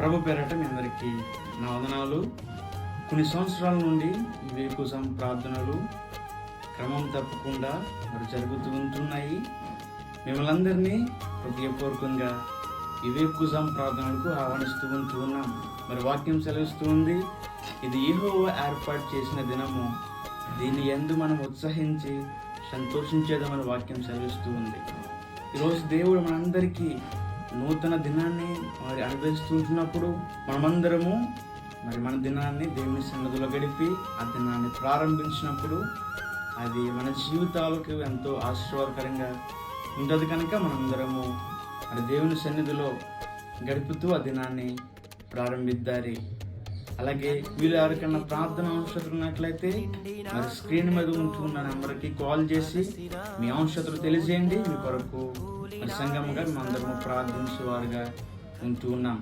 ప్రభు పేరట మీ అందరికీ నా వదనాలు. కొన్ని సంవత్సరాల నుండి ఈ వేకుసం ప్రార్థనలు క్రమం తప్పకుండా మరి జరుగుతూ ఉంటున్నాయి. మిమ్మల్ని అందరినీ హృదయపూర్వకంగా ఈ ప్రార్థనలకు ఆహ్వానిస్తూ ఉంటూ ఉన్నాం. మరి వాక్యం సెలవిస్తూ ఉంది ఇది ఏహోవ ఏర్పాటు చేసిన దినము. దీన్ని ఎందు మనం ఉత్సహించి సంతోషించేదామని వాక్యం సెలవిస్తూ ఉంది. ఈరోజు దేవుడు మనందరికీ నూతన దినాన్ని మరి అనుభవిస్తుంటున్నప్పుడు మనమందరము మరి మన దినాన్ని దేవుని సన్నదిలో గడిపి ఆ దినాన్ని ప్రారంభించినప్పుడు అది మన జీవితాలకు ఎంతో ఆశీర్వాదకరంగా ఉంటుంది కనుక మనందరము మరి దేవుని సన్నిధిలో గడుపుతూ ఆ దినాన్ని ప్రారంభిద్దారి. అలాగే వీళ్ళు ఎవరికైనా ప్రార్థన అవసరం ఉన్నట్లయితే మరి స్క్రీన్ మీద ఉంటున్న నెంబర్కి కాల్ చేసి మీ అవసరం తెలియజేయండి. మీ కొరకు సంఘముగా మనందరము ప్రార్థించేవారుగా ఉంటూ ఉన్నాం.